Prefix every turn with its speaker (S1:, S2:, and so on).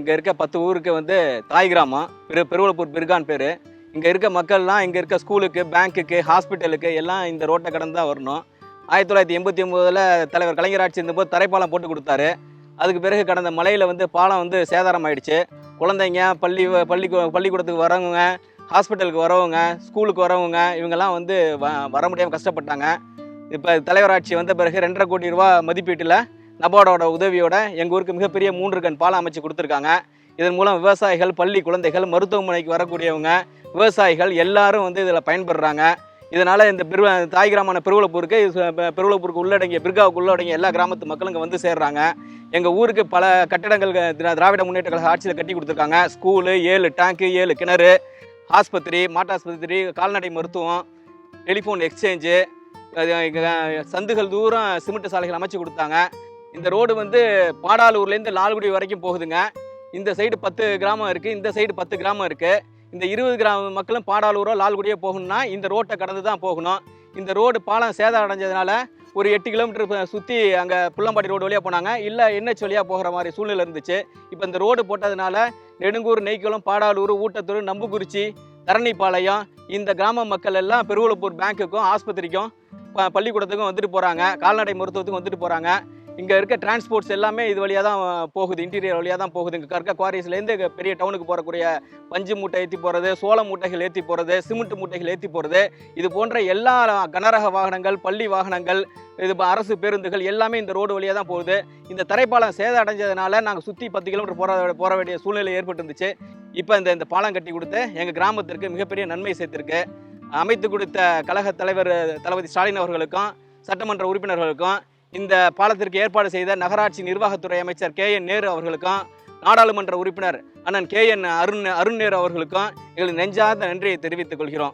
S1: இங்கே இருக்க பத்து ஊருக்கு வந்து தாய் கிராமம் பெரு பெருவலப்பூர் பிர்கான் பேர். இங்கே இருக்க மக்கள்லாம் இங்கே இருக்க ஸ்கூலுக்கு பேங்க்குக்கு ஹாஸ்பிட்டலுக்கு எல்லாம் இந்த ரோட்டை கடந்து தான் வரணும். ஆயிரத்தி தொள்ளாயிரத்தி எண்பத்தி ஒம்போதில் தலைவர் கலைஞர் ஆட்சி இருந்தபோது தரைப்பாலம் போட்டு கொடுத்தாரு. அதுக்கு பிறகு கடந்த மலையில் வந்து பாலம் வந்து சேதாரம் ஆயிடுச்சு. குழந்தைங்க பள்ளி பள்ளி பள்ளிக்கூடத்துக்கு வரவங்க ஹாஸ்பிட்டலுக்கு வரவங்க ஸ்கூலுக்கு வரவங்க இவங்கெல்லாம் வந்து வ- வர முடியாமல் கஷ்டப்பட்டாங்க. இப்போ தலைவர் ஆட்சி வந்த பிறகு ரெண்டரை கோடி ரூபா மதிப்பீட்டில் நபார்டோட உதவியோட எங்கள் ஊருக்கு மிகப்பெரிய மூன்று கண் பாலம் அமைச்சு கொடுத்துருக்காங்க. இதன் மூலம் விவசாயிகள் பள்ளி குழந்தைகள் மருத்துவமனைக்கு வரக்கூடியவங்க விவசாயிகள் எல்லாரும் வந்து இதில் பயன்படுறாங்க. இதனால் இந்த பிரு தாய் கிராமமான பெருவளப்பூருக்கு பெருவலப்பூருக்கு பெருவளப்பூருக்கு உள்ளடங்கிய பிர்காவுக்கு உள்ளடங்கிய எல்லா கிராமத்து மக்களும் இங்கே வந்து சேர்றாங்க. எங்கள் ஊருக்கு பல கட்டடங்கள் திராவிட முன்னேற்ற கழக ஆட்சியில் கட்டி கொடுத்துருக்காங்க. ஸ்கூலு ஏழு டேங்க்கு ஏழு கிணறு ஆஸ்பத்திரி மாட்டாஸ்பத்திரி கால்நடை மருத்துவம் டெலிஃபோன் எக்ஸ்சேஞ்சு அது சந்துகள் தூரம் சிமெண்ட் சாலைகள் அமைச்சு கொடுத்தாங்க. இந்த ரோடு வந்து பாடாலூர்லேருந்து லால்குடி வரைக்கும் போகுதுங்க. இந்த சைடு பத்து கிராமம் இருக்குது இந்த சைடு பத்து கிராமம் இருக்குது இந்த இருபது கிராம மக்களும் பாடாலூரோ லால்குடியோ போகணும்னா இந்த ரோட்டை கடந்து தான் போகணும். இந்த ரோடு பாலம் சேதம் அடைஞ்சதுனால ஒரு எட்டு கிலோமீட்டர் சுற்றி அங்கே புள்ளம்பாடி ரோடு வழியாக போனாங்க. இல்லை என்ஹெச் வழியாக போகிற மாதிரி சூழ்நிலை இருந்துச்சு. இப்போ இந்த ரோடு போட்டதுனால நெடுங்கூர் நெய்க்குளம் பாடாலூர் ஊட்டத்தூர் நம்புக்குறிச்சி தரணிப்பாளையம் இந்த கிராம மக்கள் எல்லாம் பெருவளப்பூர் பேங்க்குக்கும் ஆஸ்பத்திரிக்கும் ப- பள்ளிக்கூடத்துக்கும் வந்துட்டு போகிறாங்க கால்நடை மருத்துவத்துக்கும் வந்துட்டு போகிறாங்க இங்கே இருக்க டிரான்ஸ்போர்ட்ஸ் எல்லாமே இது வழியாக தான் போகுது. இன்டீரியர் வழியாக தான் போகுது. இங்கே இருக்க குவாரிஸ்லேருந்து பெரிய டவுனுக்கு போகக்கூடிய பஞ்சு மூட்டை ஏற்றி போகிறது சோள மூட்டைகள் ஏற்றி போகிறது சிமெண்ட் மூட்டைகள் ஏற்றி போகிறது இது போன்ற எல்லா கனரக வாகனங்கள் பள்ளி வாகனங்கள் இது அரசு பேருந்துகள் எல்லாமே இந்த ரோடு வழியாக தான் போகுது. இந்த தரைப்பாலம் சேதம் அடைஞ்சதுனால நாங்கள் சுற்றி பத்து கிலோமீட்டர் போகிற போக வேண்டிய சூழ்நிலை ஏற்பட்டுருந்துச்சு. இப்போ இந்த இந்த பாலம் கட்டி கொடுத்து எங்கள் கிராமத்திற்கு மிகப்பெரிய நன்மை சேர்த்திருக்கு. அமைத்து கொடுத்த கழக தலைவர் தளபதி ஸ்டாலின் அவர்களுக்கும் சட்டமன்ற உறுப்பினர்களுக்கும் இந்த பாலத்திற்கு ஏற்பாடு செய்த நகராட்சி நிர்வாகத்துறை அமைச்சர் கே என் நேரு அவர்களுக்கும் நாடாளுமன்ற உறுப்பினர் அண்ணன் கே என் அருண் அருண் நேரு அவர்களுக்கும் எங்களுக்கு நெஞ்சார்ந்த நன்றியை தெரிவித்துக் கொள்கிறோம்.